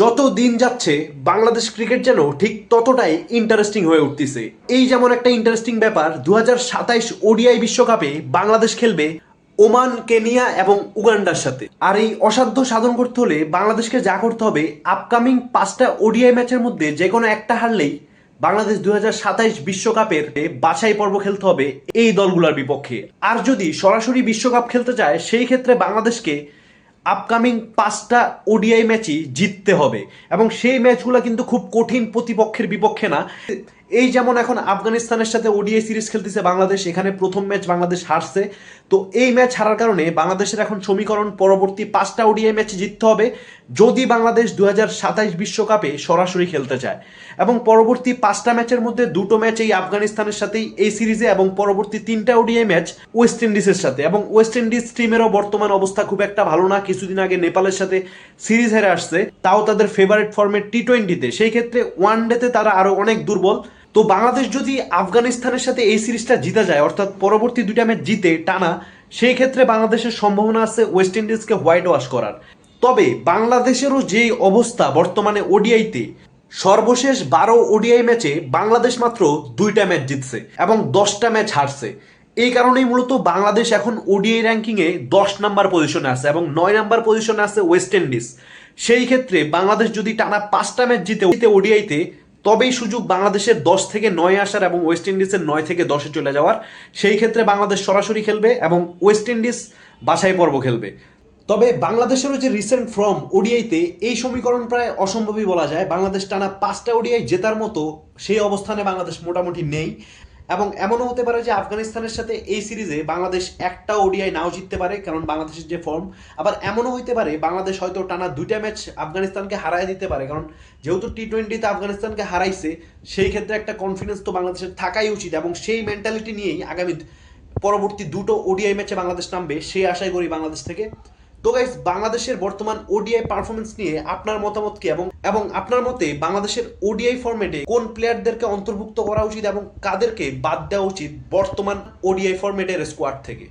যত দিন যাচ্ছে, বাংলাদেশ ক্রিকেট যেন ঠিক ততটাই ইন্টারেস্টিং হয়ে উঠতেছে। এই যেমন একটা ইন্টারেস্টিং ব্যাপার দু সাতাইশ ওডিআই বিশ্বকাপে বাংলাদেশ খেলবে ওমান, কেনিয়া এবং উগান্ডার সাথে। আর এই অসাধ্য সাধন করতে হলে বাংলাদেশকে যা করতে হবে আপকামিং পাঁচটা ওডিআই ম্যাচের মধ্যে যে কোনো একটা হারলেই বাংলাদেশ দু সাতাইশ বিশ্বকাপের বাছাই পর্ব খেলতে হবে এই দলগুলোর বিপক্ষে। আর যদি সরাসরি বিশ্বকাপ খেলতে চায়, সেই ক্ষেত্রে বাংলাদেশকে আপকামিং পাঁচটা ওডিআই ম্যাচই জিততে হবে। এবং সেই ম্যাচগুলো কিন্তু খুব কঠিন প্রতিপক্ষের বিপক্ষে না। এই যেমন এখন আফগানিস্তানের সাথে ওডিআই সিরিজ খেলতেছে বাংলাদেশ, এখানে প্রথম ম্যাচ বাংলাদেশ হারছে। তো এই ম্যাচ হারার কারণে বাংলাদেশের এখন সমীকরণ পরবর্তী পাঁচটা ওডিআই ম্যাচ জিততে হবে, যদি বাংলাদেশ দু বিশ্বকাপে সরাসরি খেলতে চায়। এবং পরবর্তী পাঁচটা ম্যাচের মধ্যে দুটো ম্যাচ এই আফগানিস্তানের সাথেই এই সিরিজে এবং পরবর্তী তিনটা ওডিআই ম্যাচ ওয়েস্ট ইন্ডিজের সাথে। এবং ওয়েস্ট ইন্ডিজ টিমেরও বর্তমান অবস্থা খুব একটা ভালো না কিছুদিন আগে নেপালের সাথে সিরিজ হেরে আসছে, তাও তাদের ফেভারিট ফর্মেট টি টোয়েন্টিতে সেই ক্ষেত্রে ওয়ান ডেতে তারা আরও অনেক দুর্বল। তো বাংলাদেশ যদি আফগানিস্তানের সাথে এই সিরিজটা জিতে যায়, অর্থাৎ পরবর্তী দুইটা ম্যাচ জিতে টানা, সেই ক্ষেত্রে বাংলাদেশের সম্ভাবনা আছে ওয়েস্ট ইন্ডিজকে হোয়াইট ওয়াশ করার। তবে বাংলাদেশেরও যে অবস্থা বর্তমানে ওডিআইতে সর্বশেষ বারো ওডিআই ম্যাচে বাংলাদেশ মাত্র দুইটা ম্যাচ জিতছে এবং দশটা ম্যাচ হারছে। এই কারণেই মূলত বাংলাদেশ এখন ওডিআই র্যাঙ্কিংয়ে দশ নাম্বার পজিশনে আছে এবং নয় নাম্বার পজিশনে আছে ওয়েস্ট ইন্ডিজ সেই ক্ষেত্রে বাংলাদেশ যদি টানা পাঁচটা ম্যাচ জিতে জিতে ওডিআইতে তবেই সুযোগ বাংলাদেশের দশ থেকে নয় আসার এবং ওয়েস্ট ইন্ডিজের নয় থেকে দশে চলে যাওয়ার। সেই ক্ষেত্রে বাংলাদেশ সরাসরি খেলবে এবং ওয়েস্ট ইন্ডিজ বাছাই পর্ব খেলবে। তবে বাংলাদেশেরও যে রিসেন্ট ফর্ম ওডিআইতে এই সমীকরণ প্রায় অসম্ভবই বলা যায়। বাংলাদেশ টানা পাঁচটা ওডিআই জেতার মতো সেই অবস্থানে বাংলাদেশ মোটামুটি নেই। এবং এমনও হতে পারে যে আফগানিস্তানের সাথে এই সিরিজে বাংলাদেশ একটা ওডিআই নাও জিততে পারে, কারণ বাংলাদেশের যে ফর্ম, আবার এমনও হতে পারে বাংলাদেশ হয়তো টানা দুইটা ম্যাচ আফগানিস্তানকে হারায় দিতে পারে, কারণ যেহেতু টি টোয়েন্টিতে আফগানিস্তানকে হারাইছে, সেই ক্ষেত্রে একটা কনফিডেন্স তো বাংলাদেশের থাকাই উচিত এবং সেই মেন্টালিটি নিয়েই আগামী পরবর্তী দুটো ওডিআই ম্যাচে বাংলাদেশ নামবে, সেই আশাই করি বাংলাদেশ থেকে। তো গাইস বাংলাদেশের বর্তমান ওডিআই পারফরমেন্স নিয়ে আপনার মতামত কি? এবং এবং আপনার মতে বাংলাদেশের ওডিআই ফরম্যাটে কোন প্লেয়ারদেরকে অন্তর্ভুক্ত করা উচিত এবং কাদেরকে বাদ দেওয়া উচিত বর্তমান ওডিআই ফরম্যাটের স্কোয়াড থেকে?